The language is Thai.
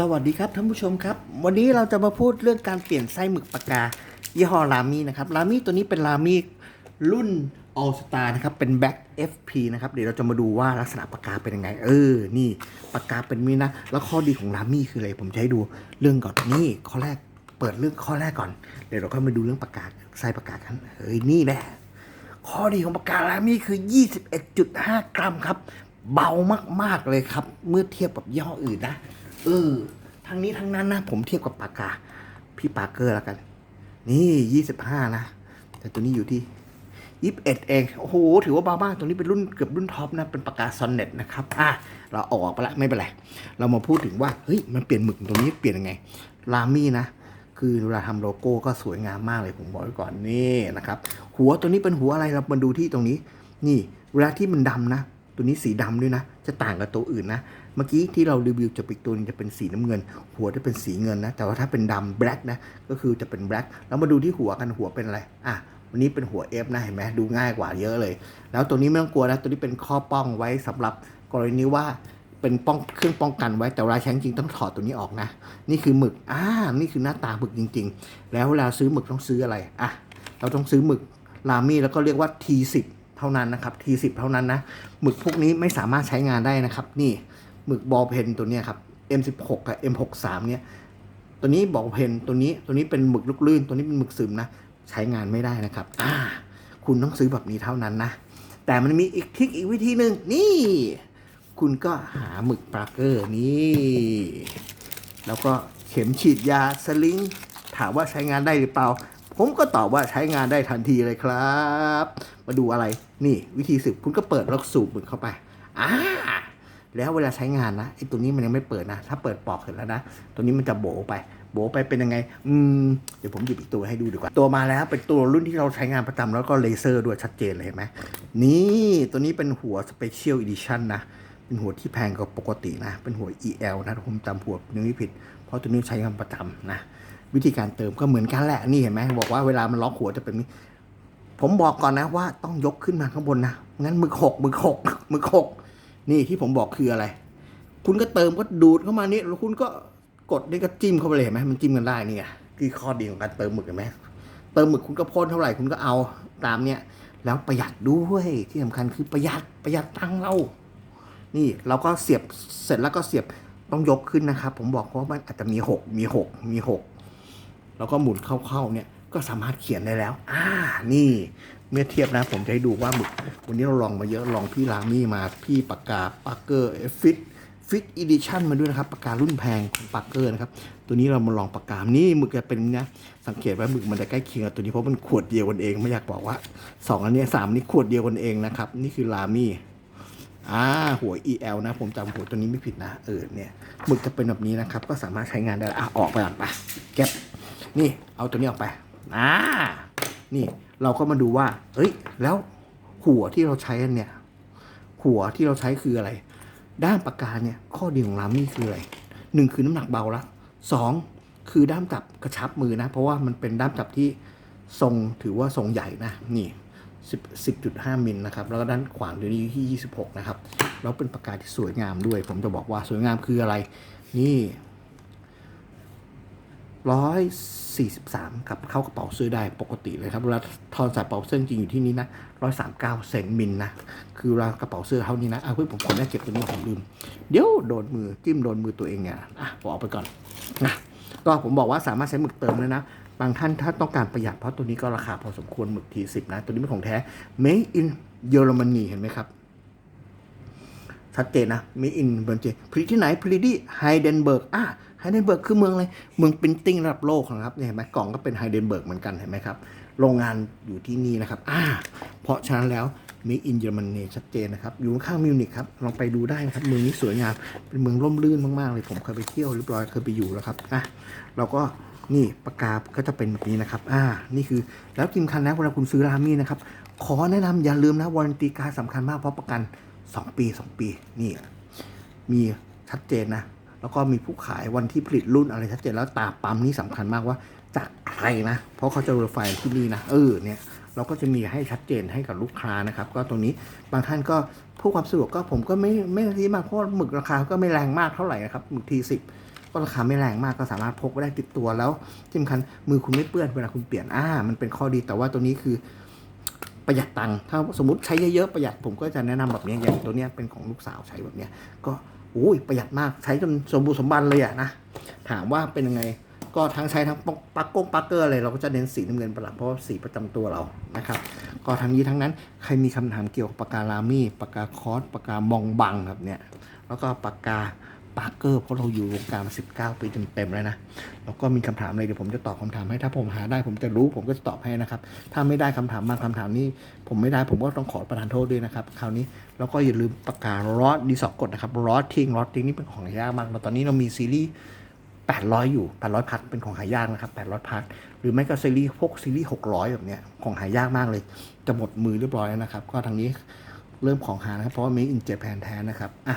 สวัสดีครับท่านผู้ชมครับ วันนี้เราจะมาพูดเรื่องการเปลี่ยนไส้หมึกปากกา ยี่ห้อรามี่นะครับรามี่ตัวนี้เป็นรามี่รุ่น All Star นะครับเป็น Black FP นะครับเดี๋ยวเราจะมาดูว่าลักษณะปากกาเป็นยังไง เออ นี่ปากกาเป็นมีนะ แล้วข้อดีของรามี่คืออะไรผมจะให้ดูเรื่องก่อนนี่ข้อแรกเปิดเรื่องข้อแรกก่อน เดี๋ยวเราค่อยมาดูเรื่องปากกาไส้ปากกากันเฮ้ยนี่แหละข้อดีของปากกาลามี่คือ 21.5 กรัมครับ เบามากๆเลยครับ เมื่อเทียบกับยี่ห้ออื่นนะ เออทั้งนี้ทั้งนั้นนะ ผมเทียบกับปากกา พี่ปาร์เกอร์แล้วกัน นี่25นะ แต่ตัวนี้อยู่ที่21เอ็ดเอง โอ้โห ถือว่าเบามากตัวนี้เป็นรุ่นเกือบรุ่นท็อปนะ เป็นปากกาซอนเน็ตนะครับ อะ เราออกไปละไม่เป็นไร เรามาพูดถึงว่า เฮ้ย มันเปลี่ยนหมึกตรงนี้เปลี่ยนยังไง ลามี่นะ คือเวลาทำโลโก้ก็สวยงามมากเลยผมบอกไว้ก่อนนี่นะครับ หัวตัวนี้เป็นหัวอะไร เรามาดูที่ตรงนี้ นี่ เวลาที่มันดำนะ ตัวนี้สีดำด้วยนะ จะต่างกับตัวอื่นนะ เมื่อกี้ที่เรารีวิวจะปิกตัวนึงจะเป็นสีน้ำเงิน หัวจะเป็นสีเงินนะ แต่ว่าถ้าเป็นดำแบล็กนะ ก็คือจะเป็นแบล็กแล้วมาดูที่หัวกันหัวเป็นอะไร อะ วันนี้เป็นหัว F นะเห็นไหมดูง่ายกว่าเยอะเลย แล้วตัวนี้ไม่ต้องกลัวนะ ตัวนี้เป็นข้อป้องไว้สำหรับกรณีว่าเป็นป้องเครื่องป้องกันไว้แต่เวลาใช้จริงต้องถอดตัวนี้ออกนะ นี่คือหมึกอ่านี่คือหน้าตาหมึกจริง ๆ แล้วเวลาซื้อหมึกต้องซื้ออะไรอะเราต้องซื้อหมึกลามี่แล้วก็เรียกว่า T10 เท่านั้นนะครับ T10 เท่านั้นนะหมึกพวกนี้ไม่สามารถใช้งานได้นะครับ นี่หมึกบอลเพนตัวนี้ครับ M16 กับ M63 เนี่ยตัวนี้บอลเพนตัวนี้ตัวนี้เป็นหมึกลูกลื่น ตัวนี้เป็นหมึกซึมนะใช้งานไม่ได้นะครับอ่าคุณต้องซื้อแบบนี้เท่านั้นนะ แต่มันมีอีกทริคอีกวิธีหนึ่งนี่ คุณก็หาหมึกปลาเกอร์นี่ แล้วก็เข็มฉีดยาสลิงถามว่าใช้งานได้หรือเปล่า ผมก็ตอบว่าใช้งานได้ทันทีเลยครับ มาดูอะไร นี่วิธีสืบคุณก็เปิดแล้วสูบหมึกเข้าไปอ่าแล้วเวลาใช้งานนะไอ้ตัวนี้มันยังไม่เปิดนะ ถ้าเปิดปอกเสร็จแล้วนะ ตัวนี้มันจะโบไป โบไปเป็นยังไง อืม เดี๋ยวผมหยิบอีกตัวให้ดูดีกว่า ตัวมาแล้วเป็นตัวรุ่นที่เราใช้งานประจำแล้วก็เลเซอร์ด้วยชัดเจนเลยเห็นไหมนี่ตัวนี้เป็นหัวสเปเชียลอีดิชั่นนะ เป็นหัวที่แพงกว่าปกตินะ เป็นหัว EL นะผมจำหัวนี้ไม่ผิด เพราะตัวนี้ใช้งานประจำนะ วิธีการเติมก็เหมือนกันแหละนี่เห็นไหมบอกว่าเวลามันล็อกหัวจะเป็นนี้ ผมบอกก่อนนะว่าต้องยกขึ้นมาข้างบนนะงั้นมือหกมือหกมือหกนี่ที่ผมบอกคืออะไร คุณก็เติมก็ดูดเข้ามานี่แล้วคุณก็กดนี่ก็จิ้มเข้าไปเลยเห็นไหมมันจิ้มกันได้นี่ไงคือข้อดีของการเติมหมึกเห็นไหมเติมหมึกคุณก็พ่นเท่าไหร่คุณก็เอาตามเนี้ยแล้วประหยัดด้วยที่สำคัญคือประหยัดประหยัดตังเรา นี่เราก็เสียบเสร็จแล้วก็เสียบต้องยกขึ้นนะครับ ผมบอกว่ามันอาจจะมีหกมีหกมีหก แล้วก็หมุนเข้าๆเนี่ยก็สามารถเขียนได้แล้ว อ่า นี่เมื่อเทียบนะ ผมจะให้ดูว่าหมึก วันนี้เราลองมาเยอะลองพี่ลามี่มาพี่ปากกาปากเกอร์ฟิตฟิตอีดิชั่นมาด้วยนะครับปากการุ่นแพงของปากเกอร์นะครับ ตัวนี้เรามาลองปากกา นี่หมึกจะเป็นนะ สังเกตว่าหมึกมันจะใกล้เคียงกับตัวนี้เพราะมันขวดเดียวกันเอง ไม่อยากบอกว่าสองอันนี้สามนี้ขวดเดียวกันเองนะครับ นี่คือลามี่อ่าหัว EL นะ ผมจำหัวตัวนี้ไม่ผิดนะ เออเนี่ยหมึกจะเป็นแบบนี้นะครับ ก็สามารถใช้งานได้อะออกไปก่อนไปเก็บ นี่เอาตัวนี้ออกไปอ่านี่เราก็มาดูว่า เอ้ย แล้วหัวที่เราใช้เนี่ย หัวที่เราใช้คืออะไร ด้ามปากกาเนี่ย ข้อดีของลามี่คืออะไรหนึ่งคือน้ำหนักเบาละสองคือด้ามจับกระชับมือนะ เพราะว่ามันเป็นด้ามจับที่ทรงถือว่าทรงใหญ่นะนี่10 10.5มิลนะครับ แล้วก็ด้านขวางตัวนี้อยู่ที่ 26 นะครับ แล้วเป็นปากกาที่สวยงามด้วย ผมจะบอกว่าสวยงามคืออะไร นี่ 143ครับเข้ากระเป๋าซื้อได้ปกติเลยครับเวลาทอนใส่กระเป๋าเสื้อจริงอยู่ที่นี่นะ139 เซนมิลนะ คือเวลากระเป๋าเสื้อเท่านี้นะอะเพื่อนผมขอแม่เก็บตัวนี้ผมลืม เดี๋ยวโดนมือจิ้มโดนมือตัวเองเนี่ยอะบอกไปก่อนนะก็ผมบอกว่าสามารถใช้หมึกเติมเลยนะบางท่านถ้าต้องการประหยัดเพราะตัวนี้ก็ราคาพอสมควรหมึกทีสิบนะ ตัวนี้เป็นของแท้ made in เยอรมนีเห็นไหมครับ ชัดเจนนะ made in เบอร์เจผลิตที่ไหนผลิตที่ไฮเดนเบิร์กอะไฮเดนเบิร์กคือเมืองอะไรเมืองปรินติ้งระดับโลกนะครับเห็นไหมกล่องก็เป็นไฮเดนเบิร์กเหมือนกันเห็นไหมครับโรงงานอยู่ที่นี่นะครับอ่าเพราะฉะนั้นแล้ว made in เยอรมนีชัดเจนนะครับอยู่ข้างมิวนิกครับลองไปดูได้นะครับเมืองนี้สวยงามเป็นเมืองร่มรื่นมากๆเลยผมเคยไปเที่ยวเรียบร้อยเคยไปอยู่แล้วครับอะเราก็นี่ปากกาก็จะเป็นแบบนี้นะครับ อ่า นี่คือ แล้วกิมคันนะเวลาคุณซื้อรามี่นะครับ ขอแนะนำอย่าลืมนะวารันตีการดสำคัญมากเพราะประกัน 2ปี2ปีนี่มีชัดเจนนะ แล้วก็มีผู้ขายวันที่ผลิตรุ่นอะไรชัดเจนแล้วตาปั๊มนี่สำคัญมากว่าจากใครนะ เพราะเขาจะเวอร์ไฟที่นี่นะเออเนี่ยเราก็จะมีให้ชัดเจนให้กับลูกค้านะครับ ก็ตรงนี้บางท่านก็เพื่อความสะดวกก็ผมก็ไม่ไม่ทีมากเพราะหมึกราคาก็ไม่แรงมากเท่าไหร่นะครับหมึกทีสิบก็ราคาไม่แรงมากก็สามารถพกไว้ได้ติดตัวแล้วที่สำคัญมือคุณไม่เปื้อนเวลาคุณเปลี่ยนอ่ามันเป็นข้อดีแต่ว่าตัวนี้คือ ประหยัดตังค์ถ้าสมมติใช้เยอะๆประหยัดผมก็จะแนะนำแบบนี้อย่างตัวเนี้ยเป็นของลูกสาวใช้แบบเนี้ยก็โอ้ยประหยัดมากใช้จนสมบูรณ์สมบันเลยอะนะถามว่าเป็นยังไงก็ทั้งใช้ทั้งปักกงปักเกอร์อะไรเราก็จะเน้นสีน้ำเงินเป็นหลักเพราะสีประจำตัวเรานะครับ ก็ทั้งนี้ทั้งนั้นใครมีคำถามเกี่ยวกับปากกาลามี่ปากกาคอสปากกามองบังแบบเนี้ยแล้วก็ปากกา ปาร์เกอร์เพราะเราอยู่วงการมา19ปีเต็มๆแล้วนะแล้วก็มีคำถามอะไรเดี๋ยวผมจะตอบคำถามให้ถ้าผมหาได้ผมจะรู้ผมก็จะตอบให้นะครับ ถ้าไม่ได้คำถามบางคำถามนี้ ผมไม่ได้ผมก็ต้องขอประทานโทษด้วยนะครับ คราวนี้แล้วก็อย่าลืมปากการอดดีสอกดนะครับรอดทิ้งรอดทิ้งนี่เป็นของหายากมากตอนนี้เรามีซีรีส์800 อยู่ 800 พัทเป็นของหายากนะครับ 800 พัทหรือไม่ก็ซีรีส์พวกซีรีส์ 600 แบบเนี้ยของหายากมากเลย จะหมดมือเรียบร้อยแล้วนะครับ ก็ทางนี้เริ่มของหานะครับ เพราะว่า Made in Japan แท้นะครับ อะ